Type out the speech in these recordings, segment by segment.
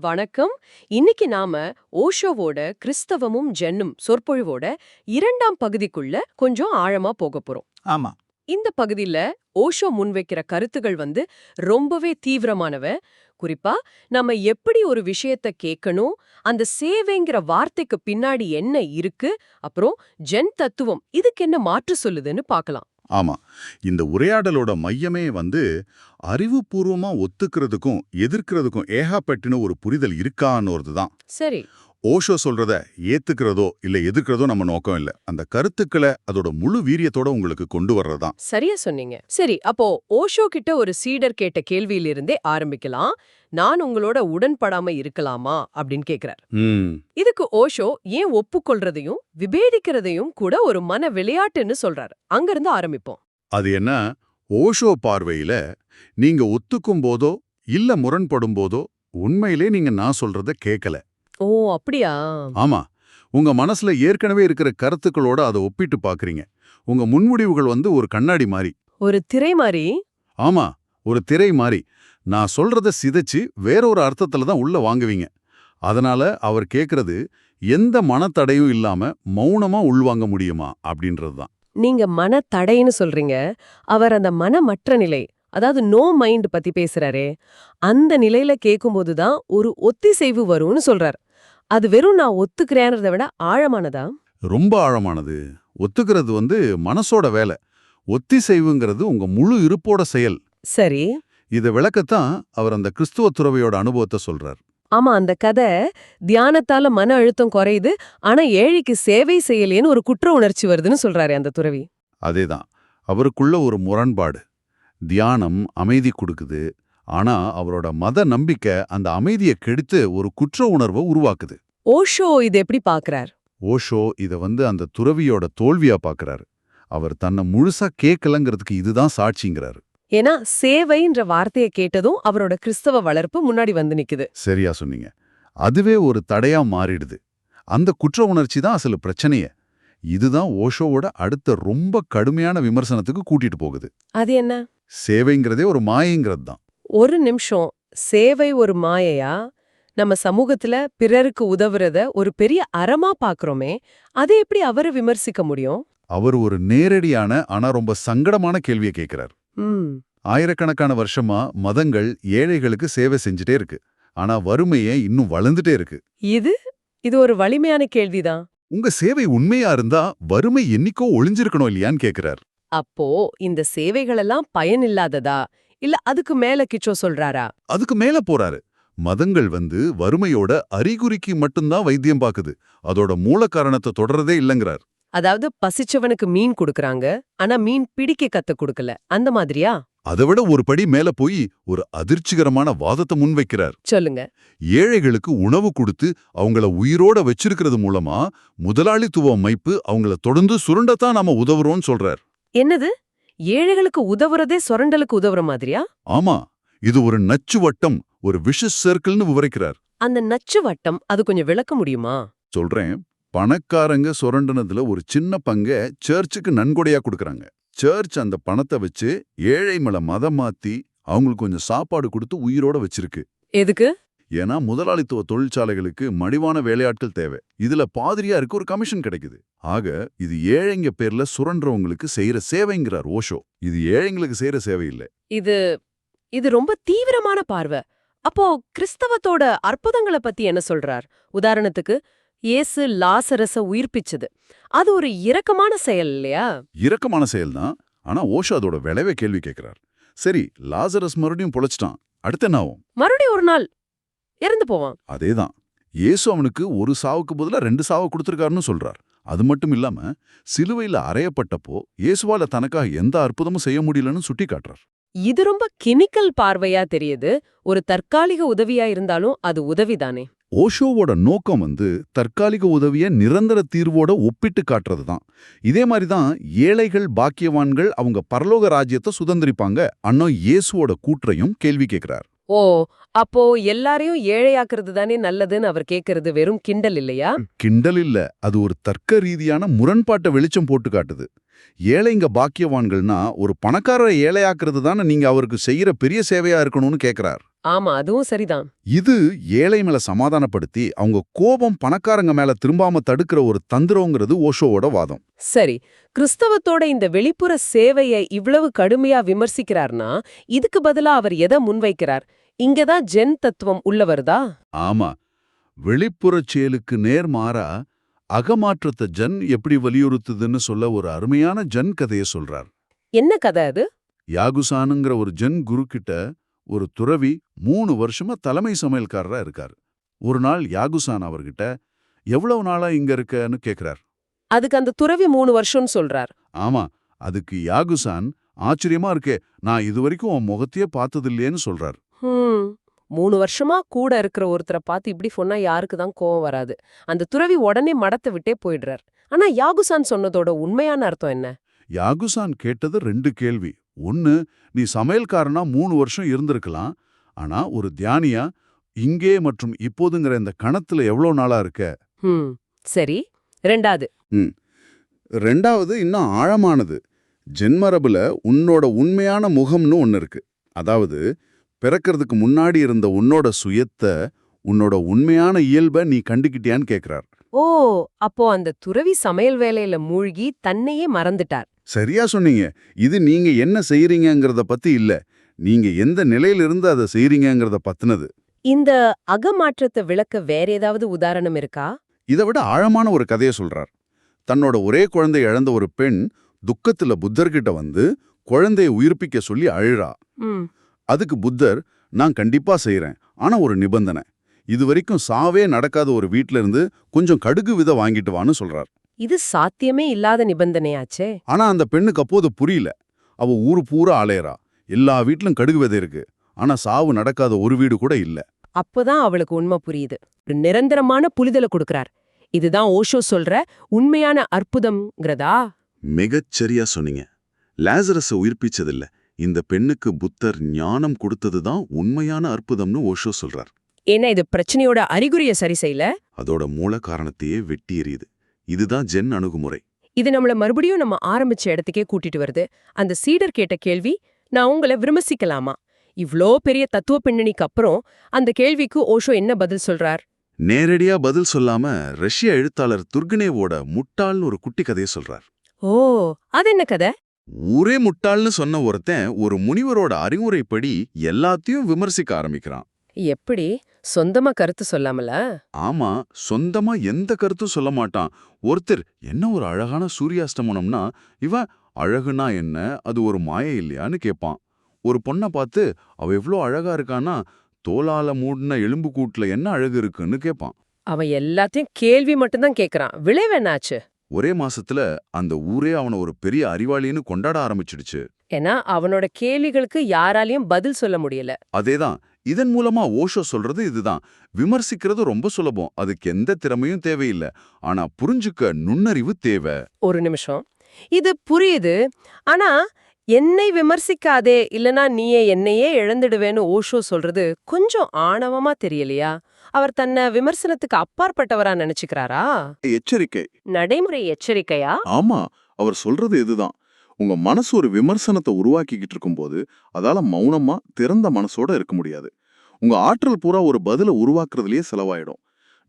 வணக்கம். இன்னைக்கு நாம ஓஷோவோட கிறிஸ்தவமும் ஜென்னும் சொற்பொழிவோட இரண்டாம் பகுதிக்குள்ள கொஞ்சம் ஆழமா போக போறோம். ஆமா. இந்த பகுதியில ஓஷோ முன்வைக்கிற கருத்துகள் வந்து ரொம்பவே தீவிரமானவ. குறிப்பா நம்ம எப்படி ஒரு விஷயத்த கேட்கணும் அந்த சேவைங்கிற வார்த்தைக்கு பின்னாடி என்ன இருக்கு அப்புறம் ஜென் தத்துவம் இதுக்கு என்ன மாற்று சொல்லுதுன்னு பார்க்கலாம். ஆமா. இந்த உரையாடலோட மையமே வந்து அறிவுபூர்வமா ஒத்துக்கிறதுக்கும் எதிர்க்கிறதுக்கும் ஏகாப்பட்டின ஒரு புரிதல் இருக்கான்னு தான் சரி. ஓஷோ சொல்றத ஏத்துக்கிறதோ இல்ல எதிர்க்கிறதோ நம்ம நோக்கம் இல்ல. அந்த கருத்துக்களை அதோட முழு வீரியத்தோட உங்களுக்கு கொண்டு வர்றதுதான். சரியா சொன்னீங்க. சரி அப்போ ஓஷோ கிட்ட ஒரு சீடர் கேட்ட கேள்வியிலிருந்தே ஆரம்பிக்கலாம். நான் உங்களோட உடன்படாம இருக்கலாமா? அப்படின்னு கேக்குறார். இதுக்கு ஓஷோ ஏன் ஒப்புக்கொள்றதையும் விபேதிக்கிறதையும் கூட ஒரு மன விளையாட்டுன்னு சொல்றாரு. அங்கிருந்து ஆரம்பிப்போம். அது என்ன? ஓஷோ பார்வையில நீங்க ஒத்துக்கும் போதோ இல்ல முரண்படும் போதோ உண்மையிலே நீங்க நான் சொல்றத கேட்கல ஓ அப்படியா? ஆமா. உங்க மனசுல ஏற்கனவே இருக்கிற கருத்துக்களோட அதை ஒப்பிட்டு பாக்குறீங்க. உங்க முன்முடிவுகள் வந்து ஒரு கண்ணாடி மாதிரி ஒரு திரை மாதிரி ஆமா ஒரு திரை மாதிரி நான் சொல்றத சிதைச்சு வேற ஒரு அர்த்தத்துல தான் உள்ள வாங்குவீங்க. அதனால அவர் கேக்குறது எந்த மனத்தடையும் இல்லாம மௌனமா உள்வாங்க முடியுமா? அப்படின்றது தான். நீங்க மன தடைன்னு சொல்றீங்க. அவர் அந்த மனமற்ற நிலை அதாவது நோ மைண்ட் பத்தி பேசுறாரே அந்த நிலையில கேட்கும்போது தான் ஒரு ஒத்திசைவு வரும்னு சொல்றார். அது வெறும் நான் ஒத்துக்கிறேன்றதை விட ஆழமானதா? ரொம்ப ஆழமானது. ஒத்துக்கிறது வந்து மனசோட வேலை. ஒத்திசைவுங்கிறது உங்க முழு இருப்போட செயல். சரி. இதை விளக்கத்தான் அவர் அந்த கிறிஸ்துவ துறவையோட அனுபவத்தை சொல்றார். ஆமா அந்த கதை தியானத்தால மன அழுத்தம் குறையுது ஆனா ஏழைக்கு சேவை செய்யலேன்னு ஒரு குற்ற உணர்ச்சி வருதுன்னு சொல்றாரு அந்த துறவி. அதேதான். அவருக்குள்ள ஒரு முரண்பாடு. தியானம் அமைதி கொடுக்குது. ஆனா அவரோட மத நம்பிக்கை அந்த அமைதியை கெடுத்து ஒரு குற்ற உணர்வை உருவாக்குது. ஓஷோ இது எப்படி பாக்குறார் ஓஷோ இத வந்து அந்த துறவியோட தோல்வியா பாக்குறாரு அவர் தன்னை முழுசா கேட்கலங்கிறதுக்கு இதுதான் சாட்சிங்கிறாரு. ஏன்னா சேவைன்ற வார்த்தையை கேட்டதும் அவரோட கிறிஸ்தவ வளர்ப்பு முன்னாடி வந்து நிக்குது. சரியா சொன்னீங்க. அதுவே ஒரு தடையா மாறிடுது. அந்த குற்ற உணர்ச்சி தான் அசలు பிரச்சனையே. இதுதான் ஓஷோவோட அடுத்த ரொம்ப கடுமையான விமர்சனத்துக்கு கூட்டிட்டு போகுது. அது என்ன? சேவைங்கிறதே ஒரு மாயங்கிறது தான் ஒரு நிமிஷம் சேவை ஒரு மாயையா? நம்ம சமூகத்துல பிறருக்கு உதவுறத ஒரு பெரிய அறமா பாக்குறோமே அதை எப்படி அவரை விமர்சிக்க முடியும்? அவர் ஒரு நேரடியான ஆனா ரொம்ப சங்கடமான கேள்வியை கேட்கிறார் ஆயிரக்கணக்கான வருஷமா மதங்கள் ஏழைகளுக்கு சேவை செஞ்சுட்டே இருக்கு. ஆனா வறுமையே இன்னும் வளர்ந்துட்டே இருக்கு. இது? இது ஒரு வலிமையான கேள்விதான் உங்க சேவை உண்மையா இருந்தா வறுமை என்னைக்கோ ஒளிஞ்சிருக்கணும் இல்லையான்னு கேக்குறார். அப்போ இந்த சேவைகளெல்லாம் பயனில்லாததா இல்ல அதுக்கு மேல கிச்சோ சொல்றாரா? அதுக்கு மேல போறாரு. மதங்கள் வந்து வறுமையோட அறிகுறிக்கு மட்டும்தான் வைத்தியம் பாக்குது. அதோட மூல காரணத்தை தொடரதே இல்லைங்கிறார். அதாவது பசிச்சவனுக்கு மீன் கொடுக்கறாங்க ஆனா மீன் பிடிக்க கத்து கொடுக்கல. அந்த மாதிரியா? அதை விட ஒரு படி மேல போய் ஒரு அதிர்ச்சிகரமான வாதத்தை முன்வைக்கிறார். சொல்லுங்க. ஏழைகளுக்கு உணவு கொடுத்து அவங்கள உயிரோட வச்சிருக்கிறது மூலமா முதலாளித்துவ அமைப்பு அவங்கள தொடர்ந்து சுருண்டத்தான் நாம உதவுறோம்னு சொல்றார். என்னது? ஏழைகளுக்கு உதவுறதே சொரண்டலுக்கு உதவுற மாதிரியா? ஆமா இது ஒரு நச்சு வட்டம் ஒரு விஷஸ் சர்க்கிள்னு விவரிக்கிறார். அந்த நச்சு வட்டம் அது கொஞ்சம் விளக்க முடியுமா? சொல்றேன் பணக்காரங்க சுரண்டுனதுல ஒரு சின்ன பங்க சர்ச்சுக்கு நன்கொடையா கொடுக்கறாங்க. சர்ச் அந்த பணத்தை வச்சு ஏழை மேல மதம் மாத்தி அவங்களுக்கு கொஞ்சம் சாப்பாடு கொடுத்து உயிரோட வச்சிருக்கு. எதுக்கு? ஏன்னா முதலாளித்துவ தொழிற்சாலைகளுக்கு மடிவான வேலையாட்கள் தேவை. இதுல பாதிரியாருக்கு ஒரு கமிஷன் கிடைக்குது. ஆக இது ஏழைங்க பேர்ல சுரண்டவங்களுக்கு செய்யற சேவைங்கிறார் ஓஷோ. இது ஏழைங்களுக்கு செய்யற சேவை இல்ல இது இது ரொம்ப தீவிரமான பார்வை. அப்போ கிறிஸ்தவத்தோட அற்புதங்களை பத்தி என்ன சொல்றார்? உதாரணத்துக்கு இயேசு லாசரஸ உயிர்ப்பிச்சது. அது ஒரு இரக்கமான செயல் இல்லையா? இரக்கமான செயல்தான் ஆனா ஓஷோ அதோட விளைவை கேள்வி கேட்கிறார் சரி லாசரஸ் மறுபடியும் பொழைச்சிட்டான். அடுத்து என்ன ஆகும்? மறுபடியும் ஒரு நாள் இறந்து போவான். அதேதான். இயேசு அவனுக்கு ஒரு சாவுக்கு பதிலா ரெண்டு சாவை கொடுத்திருக்காருன்னு சொல்றார். அது மட்டும் இல்லாம சிலுவையில அறையப்பட்டப்போ இயேசுவால தனக்காக எந்த அற்புதமும் செய்ய முடியலன்னு சுட்டி காட்டுறார் இது ரொம்ப கினிக்கல் பார்வையா தெரியுது. ஒரு தற்காலிக உதவியா இருந்தாலும் அது உதவிதானே. ஓஷோவோட நோக்கம் வந்து தற்காலிக உதவிய நிரந்தர தீர்வோட ஒப்பிட்டு காட்டுறது தான் இதே மாதிரி தான் ஏழைகள் பாக்கியவான்கள் அவங்க பரலோக ராஜ்யத்தை சுதந்திரிப்பாங்க. அண்ணா இயேசுவோட கூற்றையும் கேள்வி கேட்கிறார் ஓ அப்போ எல்லாரையும் ஏழையாக்குறது தானே நல்லதுன்னு அவர் கேக்குறது வெறும் கிண்டல் இல்லையா? கிண்டல் இல்ல. அது ஒரு தர்க்க ரீதியான முரண்பாட்டை வெளிச்சம் போட்டு காட்டுது. ஏழைங்க பாக்கியவான்கள்னா ஒரு பணக்காரரை ஏழையாக்குறது தானே நீங்க அவருக்கு செய்யற பெரிய சேவையா இருக்கணும்னு கேக்குறார். ஆமா அதுவும் சரிதான். இது ஏழை மேல சமாதானப்படுத்தி அவங்க கோபம் பணக்காரங்க மேல திரும்பாம தடுக்கிற ஒரு தந்திரங்கிறது ஓஷோவோட வாதம். சரி கிறிஸ்தவத்தோட இந்த வெளிப்புற சேவையை இவ்வளவு கடுமையா விமர்சிக்கிறார்னா இதுக்கு பதிலா அவர் எதை முன்வைக்கிறார்? இங்கதான் ஜென் தத்துவம் உள்ளவர்தா ஆமா வெளிப்புறச் செயலுக்கு நேர்மாறா அகமாற்றத்தை ஜன் எப்படி வலியுறுத்துதுன்னு சொல்ல ஒரு அருமையான ஜன் கதையை சொல்றார். என்ன கதை அது? யாகுசானுங்கிற ஒரு ஜென் குரு கிட்ட ஒரு துறவி மூணு வருஷமா தலைமை சமையல்காரரா இருக்கார். ஒரு நாள் யாகுசான் அவர்கிட்ட எவ்வளவு நாளா இங்க இருக்கன்னு கேக்குறார். அதுக்கு அந்த துறவி மூணு வருஷம்னு சொல்றார். ஆமா அதுக்கு யாகுசான் ஆச்சரியமா இருக்கே நான் இதுவரைக்கும் உன் முகத்தையே பார்த்ததில்லையேன்னு சொல்றார். ஹம். மூணு வருஷமா கூட இருக்கிற ஒருத்தரை பார்த்து இப்படி சொன்னா யாருக்கு தான் கோவம் வராது. அந்த துறவி உடனே மடத்தை விட்டே போயிடுறார். ஆனா யாகுசான் சொன்னதோட உண்மையான அர்த்தம் என்ன? யாகுசான் கேட்டது ரெண்டு கேள்வி. ஒன்னு நீ சமையல்காரனா மூணு வருஷம் இருந்திருக்கலாம். ஆனா ஒரு தியானியா இங்கே மற்றும் இப்போதுங்கிற இந்த கணத்துல எவ்வளவு நாளா இருக்க? சரி. ரெண்டாவது. ரெண்டாவது இன்னும் ஆழமானது. ஜென்மரபுல உன்னோட உண்மையான முகம்னு ஒன்னு இருக்கு. அதாவது பிறக்கிறதுக்கு முன்னாடி இருந்த உன்னோட சுயத்தை உன்னோட உண்மையான இயல்பை நீ கண்டுக்கிட்டியான்னு கேக்குறார். ஓ அப்போ அந்த துறவி சமையல் வேலையில மூழ்கி தன்னையே மறந்துட்டார். சரியா சொன்னீங்க. இது நீங்க என்ன செய்றீங்கங்கறத பத்தி இல்ல. நீங்க எந்த நிலையிலிருந்து அதை செய்றீங்கங்கறத பத்தினது. இந்த அகமாற்றத்தை விளக்க வேற ஏதாவது உதாரணம் இருக்கா? இதை விட ஆழமான ஒரு கதையை சொல்றார். தன்னோட ஒரே குழந்தை இழந்த ஒரு பெண் துக்கத்துல புத்தர்கிட்ட வந்து குழந்தையை உயிர்ப்பிக்க சொல்லி அழுறா. அதுக்கு புத்தர் நான் கண்டிப்பா செய்றேன். ஆனா ஒரு நிபந்தனை. இது வரைக்கும் சாவே நடக்காத ஒரு வீட்ல இருந்து கொஞ்சம் கடுகு விதை வாங்கிட்டு வான்னு சொல்றார். இது சாத்தியமே இல்லாத நிபந்தனையாச்சே. ஆனா அந்த பெண்ணுக்கு அப்போது புரியல. அவ ஊரு பூரா அலையறா. எல்லா வீட்லயும் கடுகு விதை இருக்கு. ஆனா சாவு நடக்காத ஒரு வீடு கூட இல்ல. அப்பதான் அவளுக்கு உண்மை புரியுது. ஒரு நிரந்தரமான புரிதலை கொடுக்கறார். இதுதான் ஓஷோ சொல்ற உண்மையான அற்புதம்ங்கிறதா? மிகச்சரியா சொன்னீங்க. லாசரஸ உயிர்ப்பிச்சதில்ல. இந்த பெண்ணுக்கு புத்தர் ஞானம் கொடுத்ததுதான் உண்மையான அற்புதம்னு ஓஷோ சொல்றார். ஏன்னா இது பிரச்சனையோட அறிகுறிய சரி செய்யல. அதோட மூல காரணத்தையே வெட்டி எறியுது இதுதான் ஜென் அணுகுமுறை. இது நம்மள மறுபடியும் நம்ம ஆரம்பிச்ச இடத்துக்கே கூட்டிட்டு வருது. அந்த சீடர் கேட்ட கேள்வி நான் உங்களை விமர்சிக்கலாமா? இவ்ளோ பெரிய தத்துவ பின்னணிக்கு அப்புறம் அந்த கேள்விக்கு ஓஷோ என்ன பதில் சொல்றார்? நேரடியா பதில் சொல்லாம ரஷ்ய எழுத்தாளர் துர்கனேவோட முட்டாள்னு ஒரு குட்டி கதையை சொல்றார். ஓ அது என்ன கதை? ஊரே முட்டாள்னு சொன்ன ஒருத்தன் ஒரு முனிவரோட அறிவுரைப்படி எல்லாத்தையும் விமர்சிக்க ஆரம்பிக்கிறான். எப்படி? சொந்தமா கருத்து சொல்லாமல? ஆமா சொந்தமா எந்த கருத்தும் சொல்ல மாட்டான். ஒருத்தர் என்ன ஒரு அழகான சூரியாஸ்தமனம்னா இவன் அழகுனா என்ன அது ஒரு மாயை இல்லையான்னு கேட்பான் ஒரு பொண்ணை பார்த்து அவ எவ்ளோ அழகா இருக்கான்னா தோலால மூடின எலும்பு கூட்டுல என்ன அழகு இருக்குன்னு கேட்பான் அவன் எல்லாத்தையும் கேள்வி மட்டும்தான் கேக்குறான். விளைவு என்னாச்சு? ஒரே மாசத்துல அந்த ஊரே அவனை ஒரு பெரிய அறிவாளின்னு கொண்டாட ஆரம்பிச்சிடுச்சு. ஏன்னா அவனோட கேள்விகளுக்கு யாராலையும் பதில் சொல்ல முடியல. அதேதான் இதன் மூலமா ஓஷோ சொல்றது இதுதான். விமர்சிக்கிறது ரொம்ப சுலபம். அதுக்கு எந்த திறமையும் தேவையில்லை. ஆனா புரிஞ்சுக்க நுண்ணறிவு தேவை. ஒரு நிமிஷம். இது புரியுது. ஆனா என்னை விமர்சிக்காதே இல்லனா நீயே என்னையே இழந்துடுவேன்னு ஓஷோ சொல்றது கொஞ்சம் ஆணவமா தெரியலையா? அவர் தன்னை விமர்சனத்துக்கு அப்பாற்பட்டவரா நினைச்சுக்கிறாரா? எச்சரிக்கை. நடைமுறை எச்சரிக்கையா? ஆமா. அவர் சொல்றது இதுதான். உங்க மனசு ஒரு விமர்சனத்தை உருவாக்கிக்கிட்டு இருக்கும்போது அதால மௌனமா திறந்த மனசோட இருக்க முடியாது. உங்க ஆற்றல் பூரா ஒரு பதில உருவாக்குறதுலயே செலவாயிடும்.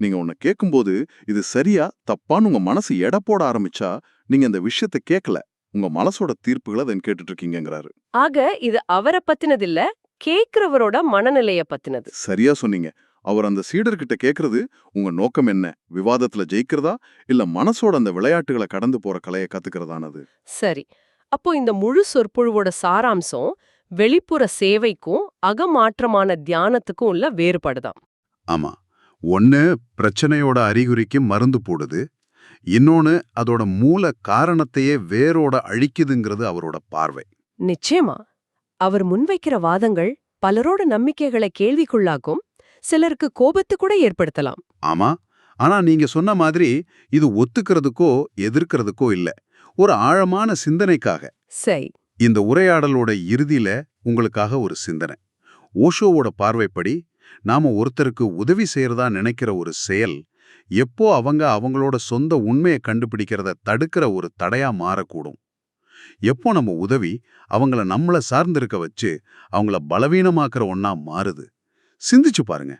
நீங்க உன்னை கேட்கும்போது இது சரியா தப்பான்னு உங்க மனசு எடை போட ஆரம்பிச்சா நீங்க இந்த விஷயத்தை கேட்கல உங்க மனசோட தீர்ப்புகளை அதன் கேட்டுட்டு இருக்கீங்கங்கிறாரு ஆக இது அவரை பத்தினதில்ல கேக்குறவரோட மனநிலைய பத்தினது. சரியா சொன்னீங்க. அவர் அந்த சீடர்கிட்ட கேக்குறது உங்க நோக்கம் என்ன? விவாதத்துல ஜெயிக்கிறதா? இல்ல மனசோட அந்த விளையாட்டுகளை கடந்து போற கலையை கத்துக்கிறதானது? சரி. அப்போ இந்த முழு சொற்பொழிவோட சாராம்சம் வெளிப்புற சேவைக்கும் அகமாற்றமான தியானத்துக்கும் உள்ள வேறுபாடுதான். ஆமா. ஒன்னு பிரச்சனையோட அறிகுறிக்கு மருந்து போடுது. இன்னொன்னு அதோட மூல காரணத்தையே வேரோட அழிக்குதுங்கிறது அவரோட பார்வை. நிச்சயமா. அவர் முன்வைக்கிற வாதங்கள் பலரோட நம்பிக்கைகளை கேள்விக்குள்ளாக்கும் சிலருக்கு கோபத்து கூட ஏற்படுத்தலாம். ஆமா. ஆனா நீங்க சொன்ன மாதிரி இது ஒத்துக்கிறதுக்கோ எதிர்க்கிறதுக்கோ இல்ல. ஒரு ஆழமான சிந்தனைக்காக. சரி. இந்த உரையாடலோட இறுதியில உங்களுக்காக ஒரு சிந்தனை. ஓஷோவோட பார்வைப்படி நாம ஒருத்தருக்கு உதவி செய்யறதா நினைக்கிற ஒரு செயல் எப்போ அவங்க அவங்களோட சொந்த உண்மையை கண்டுபிடிக்கிறத தடுக்கிற ஒரு தடையா மாறக்கூடும். எப்போ நம்ம உதவி அவங்கள நம்மள சார்ந்திருக்க வச்சு அவங்கள பலவீனமாக்குற ஒண்ணா மாறுது. சிந்திச்சு பாருங்க.